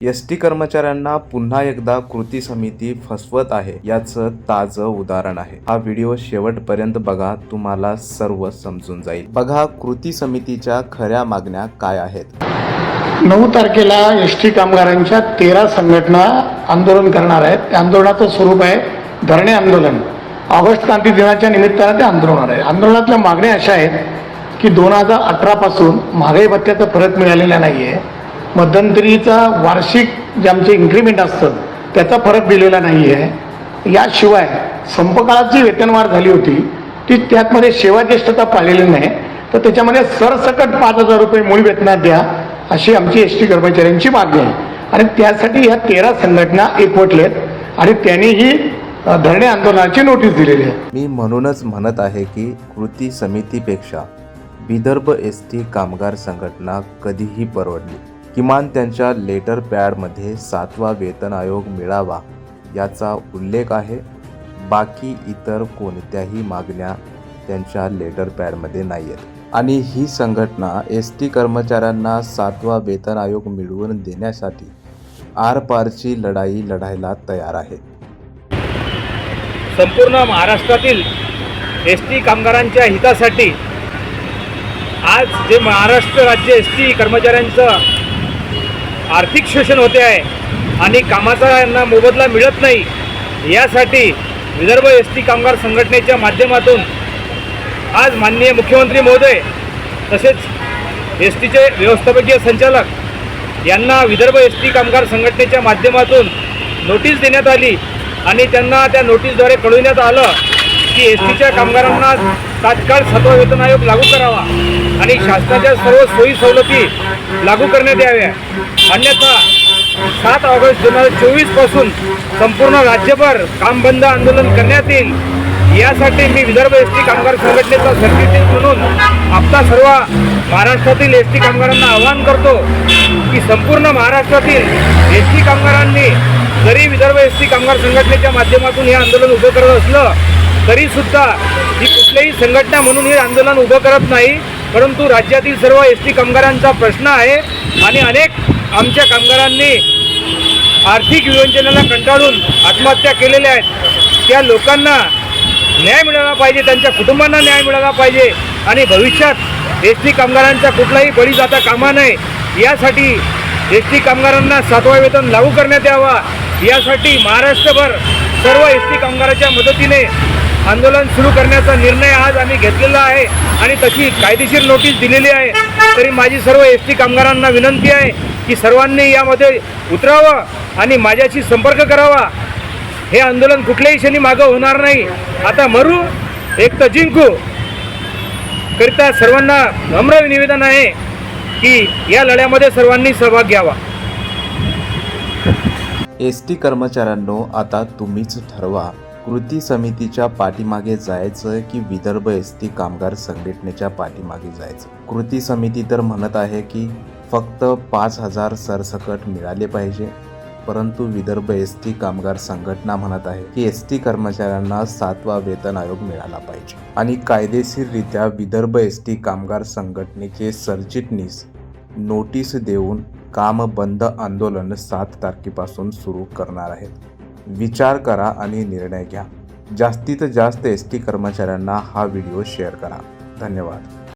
S T कर्मचाऱ्यांना पुन्हा एकदा कृती समिती फसवत आहे. याचं ताजं उदाहरण आहे. हा व्हिडिओ शेवटपर्यंत बघा तुम्हाला सर्व समजून जाईल. बघा कृती समितीच्या खऱ्या मागण्या काय आहेत. नऊ तारखेला एस टी कामगारांच्या तेरा संघटना आंदोलन करणार आहेत. त्या आंदोलनाचं स्वरूप आहे धरणे आंदोलन. ऑगस्ट क्रांती दिनाच्या निमित्तानं ते आंदोलन होणार आहे. आंदोलनातल्या मागण्या अशा आहेत की दोन हजार अठरापासून महागाई भत्त्याचा फरक मिळालेला नाही आहे मध्यंतरीचा वार्षिक जे आमचे इन्क्रीमेंट असतं त्याचा फरक दिलेला नाही आहे याशिवाय संपकाळाची वेतनवाढ झाली होती ती त्यातमध्ये सेवा ज्येष्ठता पाळलेली नाही. तर त्याच्यामध्ये सरसकट पाच हजार रुपये मूळ वेतनात द्या अशी आमची एस टी कर्मचाऱ्यांची मागणी आहे. आणि त्यासाठी ह्या तेरा संघटना एकवटलेत आणि त्यांनी ही धरणे आंदोलनाची नोटीस दिलेली आहे. मी म्हणूनच म्हणत आहे की कृती समितीपेक्षा विदर्भ एस टी कामगार संघटना कधीही परवडली. किमान त्यांच्या लेटर पॅडमध्ये सातवा वेतन आयोग मिळावा याचा उल्लेख आहे. बाकी इतर कोणत्याही मागण्या त्यांच्या लेटर पॅडमध्ये नाही आहेत आणि ही संघटना एस टी कर्मचाऱ्यांना सातवा वेतन आयोग मिळवून देण्यासाठी आरपारची लढाई लढायला तयार आहे. संपूर्ण महाराष्ट्रातील एस टी कामगारांच्या हितासाठी आज जे महाराष्ट्र राज्य एस टी कर्मचाऱ्यांचं आर्थिक शोषण होते आहे आणि कामाचा यांना मोबदला मिळत नाही यासाठी विदर्भ एस टी कामगार संघटनेच्या माध्यमातून आज माननीय मुख्यमंत्री महोदय तसेच एस टीचे व्यवस्थापकीय संचालक यांना विदर्भ एस टी कामगार संघटनेच्या माध्यमातून नोटीस देण्यात आली आणि त्यांना त्या नोटीसद्वारे कळविण्यात आलं की एस टीच्या कामगारांना तात्काळ सत्व वेतन आयोग लागू करावा. आणि शासनाच्या सर्व सोयी सवलती लागू करण्यात याव्या. अन्यथा सात ऑगस्ट दोन हजार चोवीसपासून संपूर्ण राज्यभर काम बंद आंदोलन करण्यात येईल. यासाठी मी विदर्भ एस टी कामगार संघटनेचा सरचिटणीस म्हणून आपला सर्व महाराष्ट्रातील एस टी कामगारांना आवाहन करतो की संपूर्ण महाराष्ट्रातील एस टी कामगारांनी जरी विदर्भ एस टी कामगार संघटनेच्या माध्यमातून हे आंदोलन उभं करत असलं तरीसुद्धा ही कुठलीही संघटना म्हणून हे आंदोलन उभं करत नाही. परंतु राज्यातील सर्व एस टी कामगारांचा प्रश्न आहे आणि अनेक आमच्या कामगारांनी आर्थिक विवंचनाला कंटाळून आत्महत्या केलेल्या आहेत. त्या लोकांना न्याय मिळाला पाहिजे त्यांच्या कुटुंबांना न्याय मिळाला पाहिजे आणि भविष्यात एस टी कामगारांचा कुठलाही बळी जाता कामा नये यासाठी एस टी कामगारांना सातवा वेतन लागू करण्यात यावा. यासाठी महाराष्ट्रभर सर्व एस टी कामगाराच्या मदतीने आंदोलन सुरू करण्याचा निर्णय आज आम्ही घेतलेला आहे आणि तशी कायदेशीर नोटीस दिलेली आहे. तरी माझी सर्व एस टी कामगारांना विनंती आहे की सर्वांनी यामध्ये उतरावं आणि माझ्याशी संपर्क करावा. हे आंदोलन कुठल्याही क्षणी मागं होणार नाही. आता मरू एक तर जिंकू. करिता सर्वांना नम्र निवेदन आहे की या लढ्यामध्ये सर्वांनी सहभाग घ्यावा. एस टी कर्मचाऱ्यांनो आता तुम्हीच ठरवा. कृती समितीच्या पाठीमागे जायचं की विदर्भ एस टी कामगार संघटनेच्या पाठीमागे जायचं? कृती समिती तर म्हणत आहे की फक्त पाच हजार सरसकट मिळाले पाहिजे. परंतु विदर्भ एस टी कामगार संघटना म्हणत आहे की एस टी कर्मचाऱ्यांना सातवा वेतन आयोग मिळाला पाहिजे. आणि कायदेशीररित्या विदर्भ एस टी कामगार संघटनेचे सरचिटणीस नोटीस देऊन काम बंद आंदोलन सात तारखेपासून सुरू करणार आहेत. विचार करा आणि निर्णय घ्या. जास्तीत जास्त एस टी कर्मचाऱ्यांना हा व्हिडिओ शेअर करा. धन्यवाद.